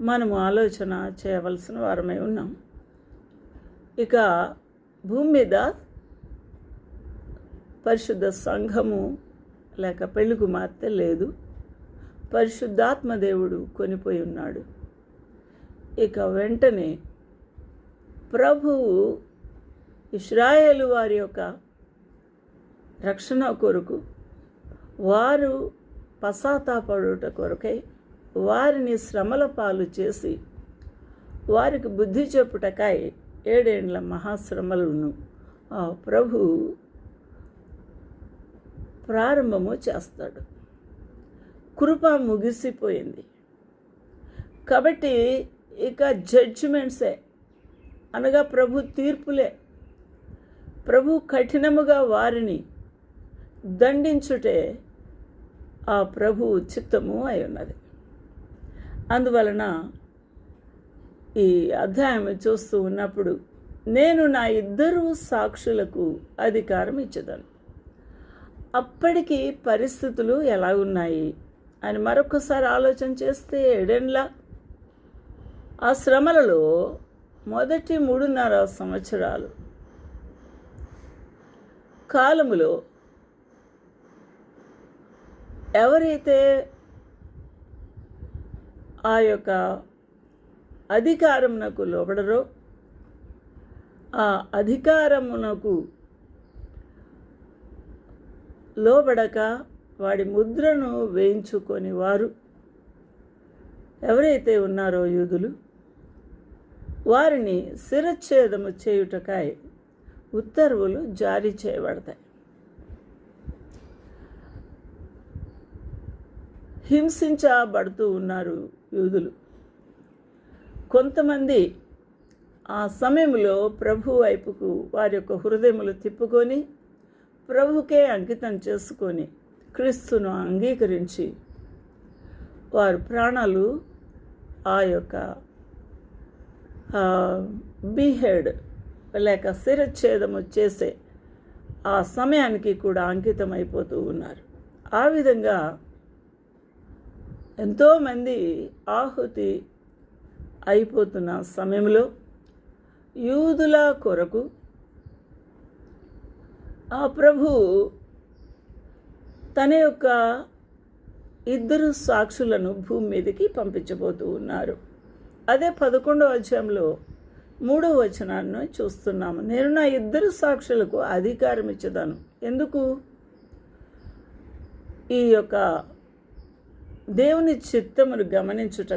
మనము ఆలోచన చేయవలసిన వారమై ఉన్నాం. ఇక భూమి మీద పరిశుద్ధ సంఘము లేక పెళ్ళి కుమార్తె లేదు. పరిశుద్ధాత్మ దేవుడు కొనిపోయి ఉన్నాడు. ఇక వెంటనే ప్రభువు ఇస్రాయేలు వారి యొక్క రక్షణ కొరకు వారు పశ్చాత్తాపడుట కొరకై వారిని శ్రమల పాలు చేసి వారికి బుద్ధి చెప్పుటకై ఏడేండ్ల మహాశ్రమలను. ఆ ప్రభు ప్రారంభము చేస్తాడు. కృప ముగిసిపోయింది. కాబట్టి ఇక జడ్జిమెంట్సే అనగా ప్రభు తీర్పులే. ప్రభు కఠినముగా వారిని దండించుటే ఆ ప్రభు చిత్తము అయి ఉన్నది. అందువలన ఈ అధ్యాయం చూస్తూ ఉన్నప్పుడు నేను నా ఇద్దరు సాక్షులకు అధికారం ఇచ్చేదాను అప్పటికి పరిస్థితులు ఎలా ఉన్నాయి అని మరొకసారి ఆలోచన చేస్తే ఎడెన్లా ఆ శ్రమలలో మొదటి మూడున్నర సంవత్సరాలు. కాలములో ఎవరైతే ఆ యొక్క అధికారమునకు లోబడరో ఆ అధికారమునకు లోబడక వాడి ముద్రను వేయించుకొని వారు ఎవరైతే ఉన్నారో యూదులు వారిని శిరచ్ఛేదము చేయుటకై ఉత్తర్వులు జారీ చేయబడతాయి. హింసించబడుతూ ఉన్నారు యూదులు. కొంతమంది ఆ సమయంలో ప్రభు వైపుకు వారి యొక్క హృదయములు తిప్పుకొని ప్రభుకే అంకితం చేసుకొని క్రీస్తును అంగీకరించి వారు ప్రాణాలు ఆ యొక్క బీహెడ్ లేక శిరఛేదము చేసే ఆ సమయానికి కూడా అంకితం అయిపోతూ ఉన్నారు. ఆ విధంగా ఎంతోమంది ఆహుతి అయిపోతున్న సమయంలో యూదుల కొరకు ఆ ప్రభు తన యొక్క ఇద్దరు సాక్షులను భూమి మీదకి పంపించబోతూ ఉన్నారు. అదే పదకొండవ అధ్యాయంలో మూడవ వచనాన్ని చూస్తున్నాము. నేను నా ఇద్దరు సాక్షులకు అధికారం ఇచ్చేదాను ఎందుకు? ఈ యొక్క దేవుని చిత్తమును గమనించుట